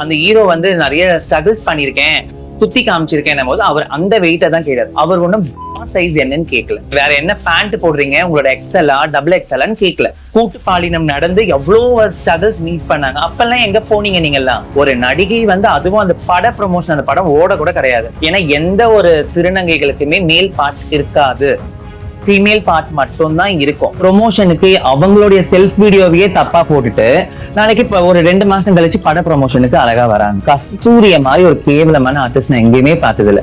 அந்த ஹீரோ வந்து நிறைய ஸ்ட்ரகிள்ஸ் பண்ணியிருக்கேன் சுத்தி காமிச்சிருக்கேன் போது அவர் அந்த வெயிட்டை தான் கேட்டார். அவர் ஒன்றும் சைஸ் என்னன்னு கேட்கல. வேற என்ன பேண்ட் போடுறீங்க? உங்களோட எக்ஸ்எல்லா டபுள் எக்ஸ்எல்லான்னு கேட்கல. கூட்டு பாலினம் நடந்து எவ்வளவு ஸ்ட்ரகிள்ஸ் மீட் பண்ணாங்க. அப்பெல்லாம் எங்க போனீங்க நீங்கெல்லாம்? ஒரு நடிகை வந்து அதுவும் அந்த பட ப்ரொமோஷன் அந்த படம் ஓட கூட கிடையாது. ஏன்னா எந்த ஒரு திருநங்கைகளுக்குமே மேல் பாட்டு இருக்காது. ஃபீமேல் பார்ட் மட்டும் தான் இருக்கும். ப்ரொமோஷனுக்கு அவங்களுடைய செல்ஃப் வீடியோவையே தப்பா போட்டுட்டு நாளைக்கு இப்போ ஒரு ரெண்டு மாசம் கழிச்சு பட ப்ரொமோஷனுக்கு அழகா வராங்க. கஸ்தூரிய மாதிரி ஒரு கேவலமான ஆர்டிஸ்ட் நான் எங்கேயுமே பார்த்ததில்ல.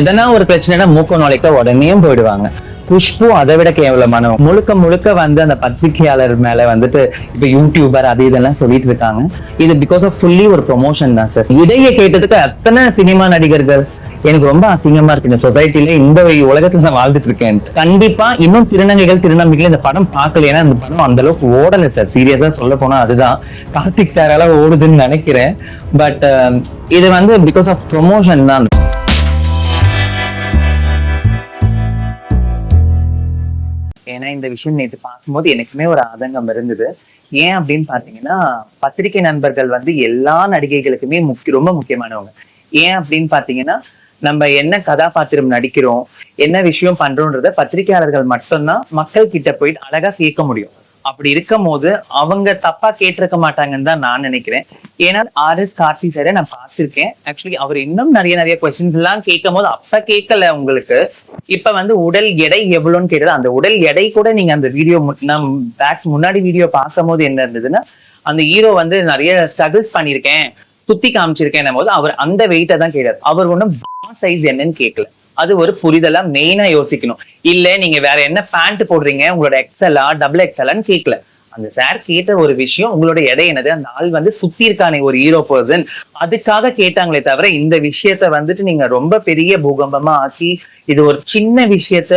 எதனா ஒரு பிரச்சனைனா மூக்க நுழைக்க உடனே போயிடுவாங்க. குஷ்பு அதை விட கேவலமான முழுக்க முழுக்க வந்து அந்த பத்திரிகையாளர் மேல வந்துட்டு இப்ப யூடியூபர் அது இதெல்லாம் சொல்லிட்டு இருக்காங்க. இது பிகாஸ் ஆஃப் ஃபுல்லி ஒரு ப்ரொமோஷன் தான் சார் இடையே கேட்டதுக்கு அத்தனை சினிமா நடிகர்கள் எனக்கு ரொம்ப அசிங்கமா இருக்கு இந்த சொசைட்டில இந்த உலகத்துல நான் வாழ்ந்துட்டு இருக்கேன். கண்டிப்பா இன்னும் திருநங்கைகள் திருநம்பிக்கைகள் இந்த படம் பார்க்கல. ஏன்னா இந்த படம் அந்த அளவுக்கு ஓடல சார் சீரியஸா சொல்ல போனா அதுதான். கார்த்திக் சாரால ஓடுதுன்னு நினைக்கிறேன். பட் um, இது வந்து பிகாஸ் ஆஃப் ப்ரொமோஷன் தான். ஏன்னா இந்த விஷயம் நேற்று பார்க்கும்போது எனக்குமே ஒரு ஆதங்கம் இருந்தது. ஏன் அப்படின்னு பார்த்தீங்கன்னா பத்திரிகை நண்பர்கள் வந்து எல்லா நடிகைகளுக்குமே முக்கிய ரொம்ப முக்கியமானவங்க. ஏன் அப்படின்னு பாத்தீங்கன்னா நம்ம என்ன கதாபாத்திரம் நடிக்கிறோம் என்ன விஷயம் பண்றோன்றத பத்திரிகையாளர்கள் மட்டும்தான் மக்கள் கிட்ட போயிட்டு அழகா சேர்க்க முடியும். அப்படி இருக்கும் போது அவங்க தப்பா கேட்டிருக்க மாட்டாங்கன்னு தான் நான் நினைக்கிறேன். ஏன்னா ஆர் எஸ் கார்த்தி சாரை நான் பார்த்திருக்கேன். ஆக்சுவலி அவர் இன்னும் நிறைய நிறைய கொஸ்டின்ஸ் எல்லாம் கேட்கும் போது அப்ப கேட்கல உங்களுக்கு. இப்ப வந்து உடல் எடை எவ்வளவுன்னு கேட்டது. அந்த உடல் எடை கூட நீங்க அந்த வீடியோ நம் பேக் முன்னாடி வீடியோ பார்க்கும் போது என்ன இருந்ததுன்னா அந்த ஹீரோ வந்து நிறைய ஸ்ட்ரகிள்ஸ் பண்ணியிருக்கேன். சுத்தி காமிச்சிருக்கேன் போது அவர் அந்த வெயிட்டை தான் கேட்டார். அவர் ஒன்றும் சைஸ் என்னன்னு கேட்கல. அது ஒரு புரிதலா மெயினா யோசிக்கணும். இல்ல நீங்க வேற என்ன பேண்ட் போடுறீங்க? உங்களோட எக்ஸலா டபுள் எக்ஸலான்னு கேட்கல. அந்த சார் கேட்ட ஒரு விஷயம் உங்களோட எடை என்னது? அந்த ஆள் வந்து சுத்தி இருக்கானே ஒரு ஹீரோ பர்சன் அதுக்காக கேட்டாங்களே தவிர இந்த விஷயத்த வந்துட்டு நீங்க ரொம்ப பெரிய பூகம்பமா ஆக்கி இது ஒரு சின்ன விஷயத்த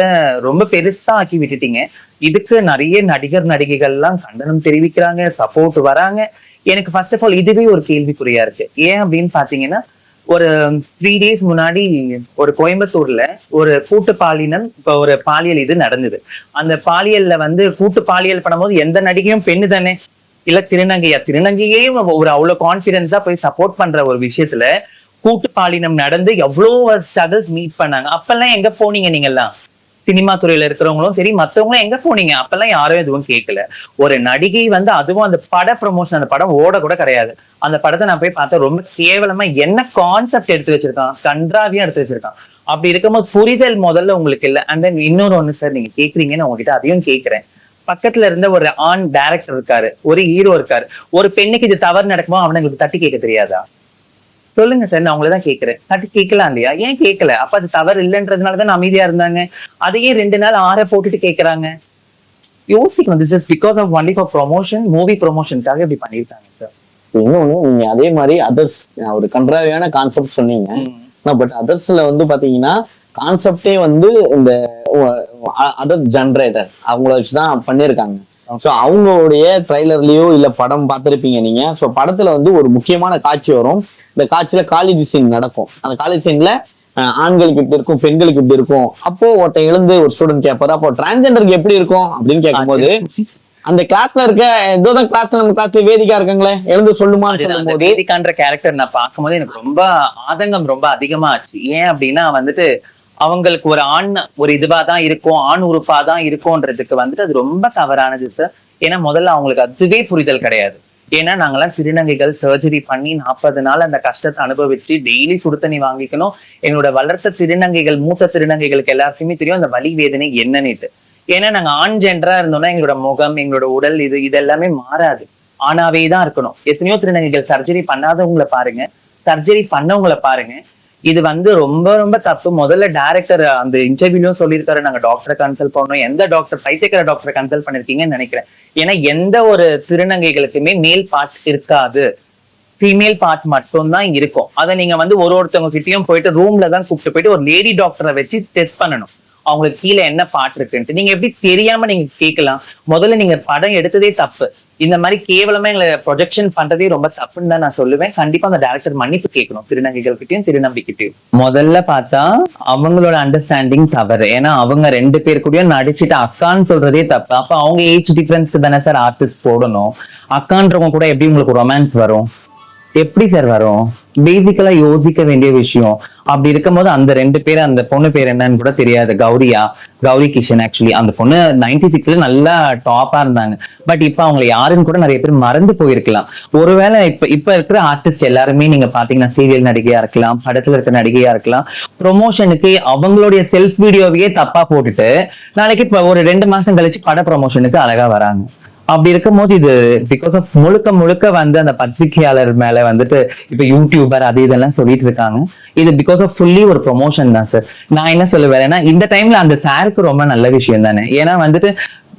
ரொம்ப பெருசா ஆக்கி விட்டுட்டீங்க. இதுக்கு நிறைய நடிகர் நடிகைகள்லாம் கண்டனம் தெரிவிக்கிறாங்க சப்போர்ட் வராங்க. எனக்கு ஃபர்ஸ்ட் ஆஃப் ஆல் இதுவே ஒரு கேள்விக்குறியா இருக்கு. ஏன் அப்படின்னு பாத்தீங்கன்னா ஒரு த்ரீ டேஸ் முன்னாடி ஒரு கோயம்புத்தூர்ல ஒரு கூட்டு பாலினம் இப்போ ஒரு பாலியல் இது நடந்தது. அந்த பாலியல்ல வந்து கூட்டு பாலியல் பண்ணும்போது எந்த நடிகையும் பெண்ணு தானே? இல்ல திருநங்கையா? திருநங்கையையும் ஒரு அவ்வளவு கான்பிடன்ஸா போய் சப்போர்ட் பண்ற ஒரு விஷயத்துல கூட்டு பாலினம் நடந்து எவ்வளவு ஸ்ட்ரகிள்ஸ் மீட் பண்ணாங்க. அப்பெல்லாம் எங்க போனீங்க நீங்கெல்லாம்? சினிமா துறையில இருக்கிறவங்களும் சரி மத்தவங்களும் எங்க போனீங்க? அப்பெல்லாம் யாரும் எதுவும் கேட்கல. ஒரு நடிகை வந்து அதுவும் அந்த பட ப்ரொமோஷன் அந்த படம் ஓட கூட கிடையாது. அந்த படத்தை நான் போய் பார்த்தா ரொம்ப கேவலமா என்ன கான்செப்ட் எடுத்து வச்சிருக்கான்? கன்றாவியா எடுத்து வச்சிருக்கான். அப்படி இருக்கும்போது புரிதல் முதல்ல உங்களுக்கு இல்ல. அண்ட் தென் இன்னொரு ஒண்ணு சார் நீங்க கேக்குறீங்கன்னு உங்ககிட்ட அதையும் கேக்குறேன். பக்கத்துல இருந்த ஒரு ஆண் டைரக்டர் இருக்காரு. ஒரு ஹீரோ இருக்காரு. ஒரு பெண்ணுக்கு இது தவறு நடக்குமோ அவனுங்களுக்கு தட்டி கேட்க தெரியாதா? சொல்லுங்க சார் நான் உங்களை தான் கேட்கிறேன் தட்டி கேட்கலாம் இல்லையா? ஏன் கேட்கல? அப்ப அது தவறு இல்லைன்றதுனால தான் அமைதியா இருந்தாங்க. அதையே ரெண்டு நாள் ஆற போட்டுட்டு கேக்குறாங்க. யோசிக்கணும் this is because of only for promotion movie ப்ரொமோஷனுக்காக இப்படி பண்ணியிருக்காங்க சார். இன்னொன்னு நீங்க அதே மாதிரி அதர்ஸ் ஒரு கன்றாவியான கான்செப்ட் சொன்னீங்க. பட் அதர்ஸ்ல வந்து பாத்தீங்கன்னா கான்செப்டே வந்து இந்த அதர் ஜென்ரேட்டர் அவங்கள வச்சுதான் பண்ணியிருக்காங்க. ஸோ அவங்களுடைய ட்ரைலர்லயோ இல்ல படம் பார்த்திருப்பீங்க நீங்க. ஸோ படத்துல வந்து ஒரு முக்கியமான காட்சி வரும். இந்த காட்சியில காலேஜ் சீன் நடக்கும். அந்த காலேஜ் சீன்ல ஆண்களுக்கு இப்படி இருக்கும் பெண்களுக்கு இப்படி இருக்கும். அப்போ ஒருத்தன் எழுந்து ஒரு ஸ்டூடெண்ட் கேட்பாரு அப்போ டிரான்ஜெண்டருக்கு எப்படி இருக்கும் அப்படின்னு கேட்கும்போது அந்த கிளாஸ்ல இருக்க ஏதோ தான் கிளாஸ்ல நம்ம கிளாஸ்ல வேதிக்கா இருக்காங்களே எழுந்து சொல்லும்போது வேதிகான்ற கேரக்டர் நான் பார்க்கும்போது எனக்கு ரொம்ப ஆதங்கம் ரொம்ப அதிகமா ஆச்சு ஏன் அப்படின்னா வந்துட்டு அவங்களுக்கு ஒரு ஆண் ஒரு இதுவா தான் இருக்கும் ஆண் உறுப்பா தான் இருக்கும்ன்றதுக்கு வந்துட்டு அது ரொம்ப தவறானது சார் ஏன்னா முதல்ல அவங்களுக்கு அதுவே புரிதல் கிடையாது. ஏன்னா நாங்கெல்லாம் திருநங்கைகள் சர்ஜரி பண்ணி நாற்பது நாள் அந்த கஷ்டத்தை அனுபவிச்சு டெய்லி சுடு தண்ணி வாங்கிக்கணும். எங்களோட வளர்த்த திருநங்கைகள் மூத்த திருநங்கைகளுக்கு எல்லாருக்குமே தெரியும் அந்த வலி வேதனை என்னன்னுட்டு. ஏன்னா நாங்க ஆண் ஜென்டரா இருந்தோம்னா எங்களோட முகம் எங்களோட உடல் இது இதெல்லாமே மாறாது. ஆணாவே தான் இருக்கணும். எத்தனையோ திருநங்கைகள் சர்ஜரி பண்ணாதவங்கள பாருங்க. சர்ஜரி பண்ணவங்கள பாருங்க. இது வந்து ரொம்ப ரொம்ப தப்பு. முதல்ல டேரக்டர் அந்த இன்டர்வியூலயும் சொல்லியிருக்காரு. நாங்க டாக்டரை கன்சல்ட் பண்ணோம். எந்த டாக்டர் பைத்தியக்கார டாக்டரை கன்சல்ட் பண்ணிருக்கீங்கன்னு நினைக்கிறேன். ஏன்னா எந்த ஒரு திருநங்கைகளுக்குமே மேல் பார்ட் இருக்காது. ஃபீமேல் பார்ட் மட்டும்தான் இருக்கும். அதை நீங்க வந்து ஒரு ஒருத்தவங்க கிட்டயும் போயிட்டு ரூம்ல தான் கூப்பிட்டு போயிட்டு ஒரு லேடி டாக்டரை வச்சு டெஸ்ட் பண்ணணும். அவங்களுக்கு கீழே என்ன பார்ட் இருக்குன்ட்டு. நீங்க எப்படி தெரியாம நீங்க கேட்கலாம். முதல்ல நீங்க படம் எடுத்ததே தப்பு. இந்த மாதிரி கேவலமா எங்களை ப்ரொஜெக்ஷன் பண்றதே ரொம்ப தப்புன்னு தான் நான் சொல்லுவேன். கண்டிப்பா அந்த டேரக்டர் மன்னிப்பு கேட்கணும். திருநங்கைகள் கிட்டயும் திருநம்பிக்கிட்டையும் முதல்ல பார்த்தா அவங்களோட அண்டர்ஸ்டாண்டிங் தவறு. ஏன்னா அவங்க ரெண்டு பேர் கூடயும் நடிச்சுட்டு அக்கான்னு சொல்றதே தப்பு. அப்ப அவங்க ஏஜ் டிஃபரன்ஸ் தானே சார் ஆர்டிஸ்ட் போடணும். அக்கான்றவங்க கூட எப்படி உங்களுக்கு ரொமான்ஸ் வரும்? எப்படி சார் வரும்? பேசிக்கலா யோசிக்க வேண்டிய விஷயம். அப்படி இருக்கும்போது அந்த ரெண்டு பேர் அந்த பொண்ணு பேர் என்னன்னு கூட தெரியாது. கௌரியா கௌரி கிஷன் ஆக்சுவலி அந்த பொண்ணு நைன்டி சிக்ஸ்ல நல்லா டாப்பா இருந்தாங்க. பட் இப்ப அவங்க யாருன்னு கூட நிறைய பேர் மறந்து போயிருக்கலாம். ஒருவேளை இப்ப இப்ப இருக்கிற ஆர்டிஸ்ட் எல்லாருமே நீங்க பாத்தீங்கன்னா சீரியல் நடிகையா இருக்கலாம் படத்துல இருக்க நடிகையா இருக்கலாம். ப்ரொமோஷனுக்கு அவங்களுடைய செல்ஃப் வீடியோவையே தப்பா போட்டுட்டு நாளைக்கு இப்ப ஒரு ரெண்டு மாசம் கழிச்சு பட ப்ரொமோஷனுக்கு அழகா வராங்க. அப்படி இருக்கும்போது இது பிகாஸ் ஆஃப் முழுக்க முழுக்க வந்து அந்த பத்திரிகையாளர் மேல வந்துட்டு இப்ப யூடியூபர் அது இதெல்லாம் சொல்லிட்டு இருக்காங்க. இது பிகாஸ் ஆஃப் ஃபுல்லி ஒரு ப்ரொமோஷன் தான் சார் நான் என்ன சொல்ல ஏன்னா இந்த டைம்ல அந்த சாருக்கு ரொம்ப நல்ல விஷயம் தானே. ஏன்னா வந்துட்டு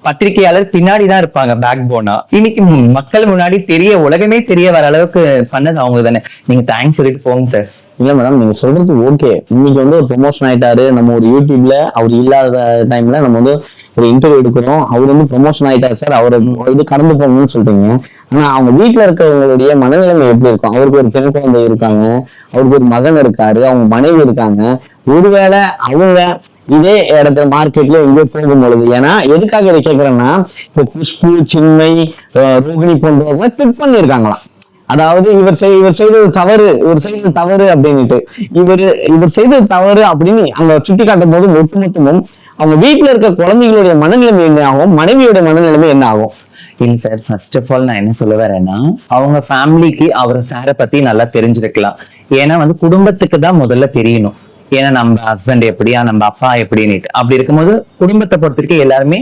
பத்திரிகையாளர் பின்னாடி தான் இருப்பாங்க பேக் போனா இன்னைக்கு மக்கள் முன்னாடி தெரிய உலகமே தெரிய வர அளவுக்கு பண்ணது அவங்க தானே. நீங்க தேங்க்ஸ் சொல்லிட்டு போங்க சார் இல்ல மேடம் நீங்க சொல்றது ஓகே இன்னைக்கு வந்து ஒரு ப்ரொமோஷன் ஆயிட்டாரு. நம்ம ஒரு யூடியூப்ல அவர் இல்லாத டைம்ல நம்ம வந்து ஒரு இன்டர்வியூ எடுக்கிறோம். அவர் வந்து ப்ரொமோஷன் ஆயிட்டாரு சார் அவர் இது கடந்து போகணும்னு சொல்றீங்க. ஆனா அவங்க வீட்டுல இருக்கிறவங்களுடைய மனநிலைமை எப்படி இருக்கும்? அவருக்கு ஒரு பெண் குழந்தை இருக்காங்க. அவருக்கு ஒரு மகன் இருக்காரு. அவங்க மனைவி இருக்காங்க. ஒருவேளை அவங்க இதே இடத்துல மார்க்கெட்ல எங்கேயோ போகும் பொழுது ஏன்னா எதுக்காக இதை கேட்கறேன்னா இப்போ குஷ்பு சின்மை அஹ் ரோகிணி போன்றவங்க ட்விட் பண்ணியிருக்காங்களாம். அதாவது இவர் செய் இவர் செய்தது தவறு இவர் செய்தது தவறு அப்படின்ட்டு இவர் இவர் செய்தது தவறு அப்படின்னு அங்க சுட்டி காட்டும் போது ஒட்டுமொத்தமும் அவங்க வீட்டுல இருக்க குழந்தைகளுடைய மனநிலைமை என்ன ஆகும்? மனைவியோட மனநிலைமை என்ன ஆகும்? இல்ல சார் ஃபர்ஸ்ட் ஆஃப் ஆல் நான் என்ன சொல்ல வரேன்னா அவங்க ஃபேமிலிக்கு அவர் சாரை பத்தி நல்லா தெரிஞ்சிருக்கலாம். ஏன்னா வந்து குடும்பத்துக்கு தான் முதல்ல தெரியணும். ஏன்னா நம்ம ஹஸ்பண்ட் எப்படியா நம்ம அப்பா எப்படின்னுட்டு. அப்படி இருக்கும்போது குடும்பத்தை பொறுத்த வரைக்கும் எல்லாருமே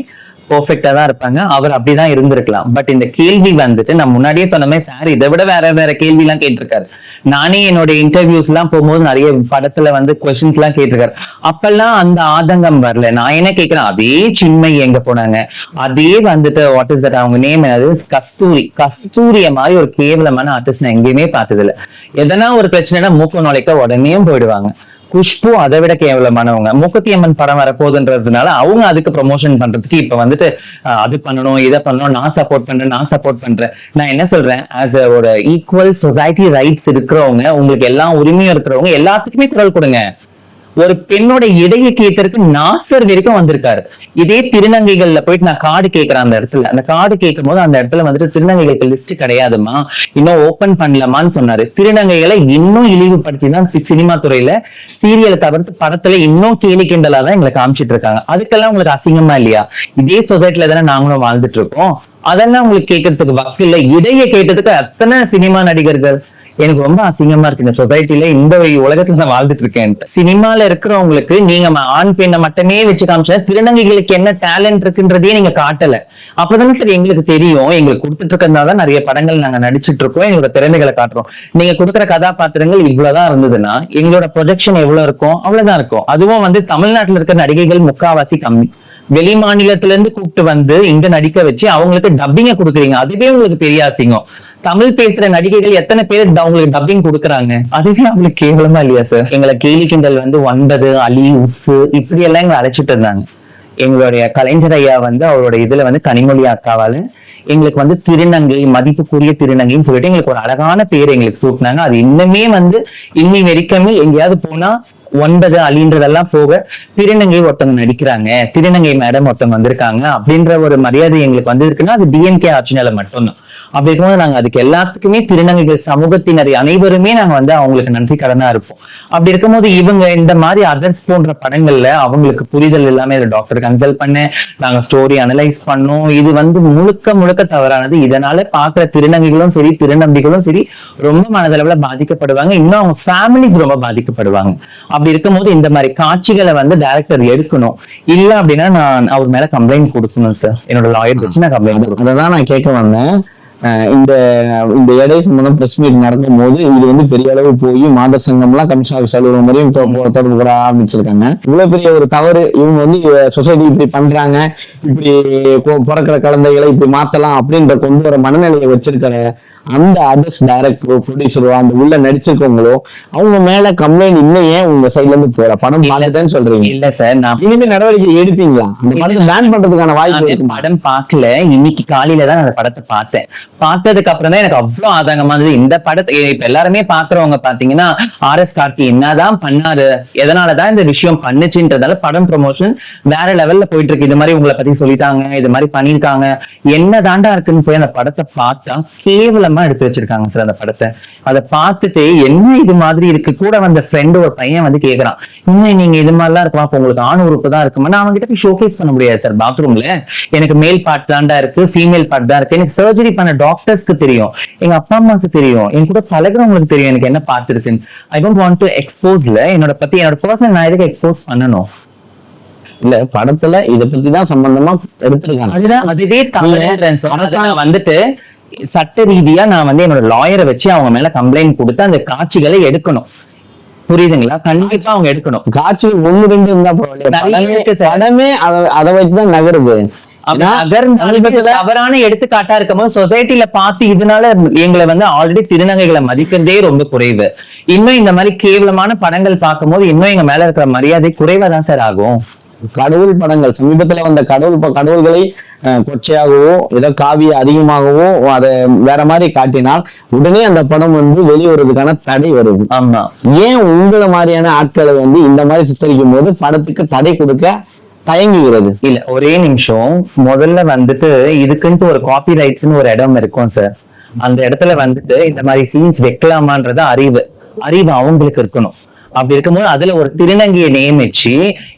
பர்ஃபெக்டா தான் இருப்பாங்க. அவர் அப்படிதான் இருந்திருக்கலாம். பட் இந்த கேள்வி வந்துட்டு நான் முன்னாடியே சொன்ன மாதிரி சார் இதை விட வேற வேற கேள்வி எல்லாம் கேட்டிருக்காரு. நானே என்னோட இன்டர்வியூஸ் எல்லாம் போகும்போது நிறைய படத்துல வந்து கொஸ்டின்ஸ் எல்லாம் கேட்டிருக்காரு. அப்பெல்லாம் அந்த ஆதங்கம் வரல. நான் என்ன கேட்கிறேன்? அதே சின்மை எங்க போனாங்க? அதே வந்துட்டு வாட் இஸ் தட் அவங்க நேம் என்னது? கஸ்தூரி. கஸ்தூரிய மாதிரி ஒரு கேவலமான ஆர்டிஸ்ட் நான் எங்கேயுமே பார்த்தது இல்லை எதனா ஒரு பிரச்சனைனா மூக்க நுழைக்க உடனே போயிடுவாங்க. குஷ்பு அதை விட கேவலமானவங்க. மூக்கத்தி அம்மன் படம் வரப்போகுதுன்றதுனால அவங்க அதுக்கு ப்ரொமோஷன் பண்றதுக்கு இப்ப வந்துட்டு அது பண்ணணும் இதை பண்ணணும் நான் சப்போர்ட் பண்றேன் நான் சப்போர்ட் பண்றேன். நான் என்ன சொல்றேன்? ஆஸ் ஒரு ஈக்குவல் சொசைட்டி ரைட்ஸ் இருக்கிறவங்க உங்களுக்கு எல்லா உரிமையும் இருக்கிறவங்க எல்லாத்துக்குமே குரல் கொடுங்க. ஒரு பெண்ணோட இடைய கேட்கறதுக்கு நாசர் வரைக்கும் வந்திருக்காரு. இதே திருநங்கைகள்ல போயிட்டு நான் கார்டு கேட்கிறேன் அந்த இடத்துல. அந்த கார்டு கேட்கும் போது அந்த இடத்துல வந்துட்டு திருநங்கைகளுக்கு லிஸ்ட் கிடையாதுமா இன்னும் ஓபன் பண்ணலாமான்னு சொன்னாரு. திருநங்கைகளை இன்னும் இழிவுபடுத்தி தான் சினிமா துறையில சீரியலை தவிர்த்து படத்துல இன்னும் கேலி கிண்டலா தான் எங்களை காமிச்சிட்டு இருக்காங்க. அதுக்கெல்லாம் உங்களுக்கு அசிங்கமா இல்லையா? இதே சொசைட்டில தானே நாங்களும் வாழ்ந்துட்டு இருக்கோம். அதெல்லாம் உங்களுக்கு கேட்கறதுக்கு வக்கு இல்ல இடைய கேட்டதுக்கு அத்தனை சினிமா நடிகர்கள். எனக்கு ரொம்ப அசிங்கமா இருக்கு இந்த சொசைட்டில இந்த உலகத்துல நான் வாழ்ந்துட்டு இருக்கேன் சினிமால இருக்கிறவங்களுக்கு நீங்க ஆண் பெண்ணை மட்டுமே வச்சு காமிச்சா திருநங்கைகளுக்கு என்ன டேலண்ட் இருக்குன்றதையே நீங்க காட்டல. அப்பதானே சரி எங்களுக்கு தெரியும். எங்களுக்கு கொடுத்துட்டு இருக்கிறதுனால நிறைய படங்கள் நாங்க நடிச்சிட்டு இருக்கோம். எங்களோட திறமைகளை காட்டுறோம். நீங்க கொடுக்குற கதாபாத்திரங்கள் இவ்வளவுதான் இருந்ததுன்னா எங்களோட ப்ரொஜெக்ஷன் எவ்வளவு இருக்கும் அவ்வளவுதான் இருக்கும். அதுவும் வந்து தமிழ்நாட்டுல இருக்கிற நடிகைகள் முக்காவாசி கம்மி. வெளி மாநிலத்துல இருந்து கூப்பிட்டு வந்து இங்க நடிக்க வச்சு அவங்களுக்கு டப்பிங்க கொடுக்குறீங்க. அதுவே உங்களுக்கு பெரிய அசிங்கம். தமிழ் பேசுற நடிகைகள் எத்தனை பேர் அவங்களுக்கு டப்பிங் கொடுக்குறாங்க? அதுவே அவங்களுக்கு கேவலமா இல்லையா சார் எங்களை கேலி கிண்டல் வந்து ஒன்பது அலி உசு இப்படி எல்லாம் எங்களை அழைச்சிட்டு இருந்தாங்க. எங்களுடைய கலைஞர் ஐயா வந்து அவரோட இதுல வந்து கனிமொழி அக்காவால. எங்களுக்கு வந்து திருநங்கை மதிப்புக்குரிய திருநங்கைன்னு சொல்லிட்டு எங்களுக்கு ஒரு அழகான பேர் எங்களுக்கு சூட்டினாங்க. அது இன்னுமே வந்து இன்னி வரைக்குமே எங்கேயாவது போனா ஒன்பது அலின்றதெல்லாம் போக திருநங்கை ஒருத்தவங்க நடிக்கிறாங்க. திருநங்கை மேடம் ஒருத்தவங்க வந்திருக்காங்க அப்படின்ற ஒரு மரியாதை எங்களுக்கு வந்திருக்குன்னா அது டிஎம்கே ஆட்சினால மட்டும்தான். அப்படி இருக்கும்போது நாங்க அதுக்கு எல்லாத்துக்குமே திருநங்கைகள் சமூகத்தினர் அனைவருமே நாங்க வந்து அவங்களுக்கு நன்றி கடனா இருப்போம். அப்படி இருக்கும்போது இவங்க இந்த மாதிரி அதர்ஸ் போன்ற படங்கள்ல அவங்களுக்கு புரிதல் எல்லாமே டாக்டர் கன்சல்ட் பண்ண நாங்க ஸ்டோரி அனலைஸ் பண்ணோம். இது வந்து முழுக்க முழுக்க தவறானது. இதனால பாக்குற திருநங்கைகளும் சரி திருநம்பிகளும் சரி ரொம்ப மனதளவுல பாதிக்கப்படுவாங்க. இன்னும் அவங்க ஃபேமிலிஸ் ரொம்ப பாதிக்கப்படுவாங்க. அப்படி இருக்கும்போது இந்த மாதிரி காட்சிகளை வந்து டைரக்டர் எடுக்கணும். இல்ல அப்படின்னா நான் அவர் மேல கம்ப்ளைண்ட் கொடுக்கணும் சார் என்னோட லாயர் வச்சு நான் கம்ப்ளைண்ட் கொடுக்கணும். அதான் நான் கேட்க வந்தேன். இந்த இந்த எடை சம்பந்தம் பிரஸ் மீட் நடக்கும் போது இது வந்து பெரிய அளவு போய் மாத சங்கம்லாம் கமிஷன் ஆஃபீஸ் அலுவலகம் வரையும் தொடர்பு கூட ஆரம்பிச்சிருக்காங்க இவ்வளவு பெரிய ஒரு தவறு இவங்க வந்து சொசைட்டி இப்படி பண்றாங்க. இப்படி பிறக்கிற குழந்தைகளை இப்படி மாத்தலாம் அப்படின்ற கொண்டு வர மனநிலையை வச்சிருக்கிற அந்த அதர்ஸ் டைரக்டரோ ப்ரொடியூசரோ அந்த உள்ள நடிச்சிருக்கவங்களோ அவங்க மேல கம்ப்ளைண்ட் இன்னும் ஏன் உங்க சைட்ல இருந்து போற? படம் பார்த்துட்டேன்னு சொல்றீங்க. இல்ல சார் நான் இனிமே நடவடிக்கை எடுப்பீங்களா? அந்த படத்தை பேன் பண்றதுக்கான வாய்ப்பு நான் இருக்குமா? படம் பார்க்கல இன்னைக்கு காலையில தான் அந்த படத்தை பார்த்தேன். பார்த்ததுக்கு அப்புறம் தான் எனக்கு அவ்வளவு ஆதங்கமா இருந்தது. இந்த படத்தை இப்ப எல்லாருமே பாக்குறவங்க பாத்தீங்கன்னா ஆர் எஸ் கார்த்தி என்னதான் பண்ணாரு எதனாலதான் இந்த விஷயம் பண்ணுச்சுன்றதால படம் ப்ரொமோஷன் வேற லெவல்ல போயிட்டு இருக்கு. இது மாதிரி உங்களை பத்தி சொல்லிட்டாங்க இது மாதிரி பண்ணியிருக்காங்க. என்ன தாண்டா இருக்குன்னு போய் அந்த படத்தை பார்த்தா கேவலமா எடுத்து வச்சிருக்காங்க சார் அந்த படத்தை. அதை பார்த்துட்டு என்ன இது மாதிரி இருக்கு? கூட வந்த ஃப்ரெண்டு ஒரு பையன் வந்து கேக்குறான். இன்னும் நீங்க இது மாதிரிலாம் இருக்குமா அப்ப உங்களுக்கு ஆண் உறுப்பு தான் இருக்குமா? நான் அவங்ககிட்ட போய் ஷோகேஸ் பண்ண முடியாது சார் பாத்ரூம்ல எனக்கு மேல் பார்ட் தான்டா இருக்கு ஃபீமேல் பார்ட் தான் இருக்கு. எனக்கு சர்ஜரி பண்ண டாக்டர்ஸ்க்கு தெரியும். எங்க அப்பா அம்மாவுக்கு தெரியும். என் கூட பழகுறவங்களுக்கு தெரியும் எனக்கு என்ன பார்ட் இருக்குன்னு. ஐ டோன்ட் வாண்ட் டு எக்ஸ்போஸ்ல என்னோட பத்தி என்னோட பர்சனல் நான் எதுக்கு எக்ஸ்போஸ் பண்ணணும். இல்ல படத்துல இத பத்தி தான் சம்பந்தமா எடுத்திருக்காங்க. வந்துட்டு சட்ட ரீதியா நான் வந்து என்னோட லாயரை வச்சு அவங்க மேல கம்ப்ளைண்ட் கொடுத்து அந்த காட்சிகளை எடுக்கணும். புரியுதுங்களா? கண்டிப்பா அவங்க எடுக்கணும். காட்சி ஒண்ணு ரெண்டு இருந்தா பரவாயில்லையா. நிறைய படமே அதை வச்சுதான் நகருது. தவறான எடுத்துக்காட்டா இருக்கும்போது சொசைட்டில பார்த்து இதனால எங்களை வந்து ஆல்ரெடி திருநங்கைகளை மதிக்கிறதே ரொம்ப குறைவு. இன்னும் இந்த மாதிரி கேவலமான படங்கள் பார்க்கும்போது இன்னும் எங்க மேல இருக்கிற மரியாதை குறைவா தான் சார் ஆகும். கடவுள் படங்கள் சமீபத்துல வந்த கடவுள் கடவுள்களை கொச்சையாகவோ ஏதோ காவிய அதிகமாகவோ அதை வேற மாதிரி காட்டினால் உடனே அந்த படம் வந்து வெளிவரதுக்கான தடை வருது ஆமா. ஏன் உங்களை மாதிரியான ஆட்களை வந்து இந்த மாதிரி சித்தரிக்கும் போது படத்துக்கு தடை கொடுக்க தயங்குகிறது? இல்ல ஒரே நிமிஷம். முதல்ல வந்துட்டு இதுக்குன்ட்டு ஒரு காப்பி ரைட்ஸ்னு ஒரு இடம் இருக்கும் சார் அந்த இடத்துல வந்துட்டு இந்த மாதிரி சீன்ஸ் வைக்கலாமான்றது அறிவு. அறிவு அவங்களுக்கு இருக்கணும். அப்படி இருக்கும்போது அதுல ஒரு திருநங்கையை நியமிச்சு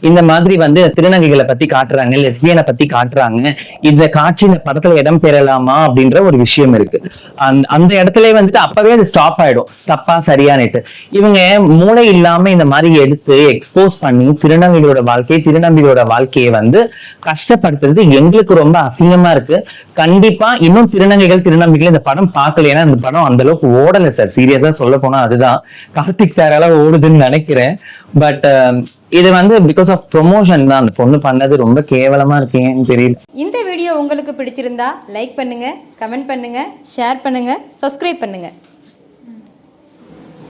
இந்த மாதிரி வந்து திருநங்கைகளை பத்தி காட்டுறாங்க லெஸ்பியனை பத்தி காட்டுறாங்க. இந்த காட்சி இந்த படத்துல இடம் பெறலாமா அப்படின்ற ஒரு விஷயம் இருக்கு. அந்த இடத்துல வந்துட்டு அப்பவே அது ஸ்டாப் ஆயிடும். ஸ்டப்பா சரியானிட்டு இவங்க மூளை இல்லாம இந்த மாதிரி எடுத்து எக்ஸ்போஸ் பண்ணி திருநங்கைகளோட வாழ்க்கையை திருநங்கைகளோட வாழ்க்கையை வந்து கஷ்டப்படுத்துறது எங்களுக்கு ரொம்ப அசிங்கமா இருக்கு. கண்டிப்பா இன்னும் திருநங்கைகள் திருநம்பிகள் இந்த படம் பார்க்கல ஏன்னா இந்த படம் அந்த அளவுக்கு ஓடல சார். சீரியஸா சொல்ல போனா அதுதான். கார்த்திக் சாரால ஓடுதுன்னு நினைக்கிறேன். பட் um, இது வந்து பிகாஸ் ஆஃப் ப்ரொமோஷன் தான். அந்த பொண்ணு பண்ணது ரொம்ப கேவலமா இருக்கேன்னு தெரியல. இந்த வீடியோ உங்களுக்கு பிடிச்சிருந்தா லைக் பண்ணுங்க கமெண்ட் பண்ணுங்க ஷேர் பண்ணுங்க சப்ஸ்கிரைப் பண்ணுங்க.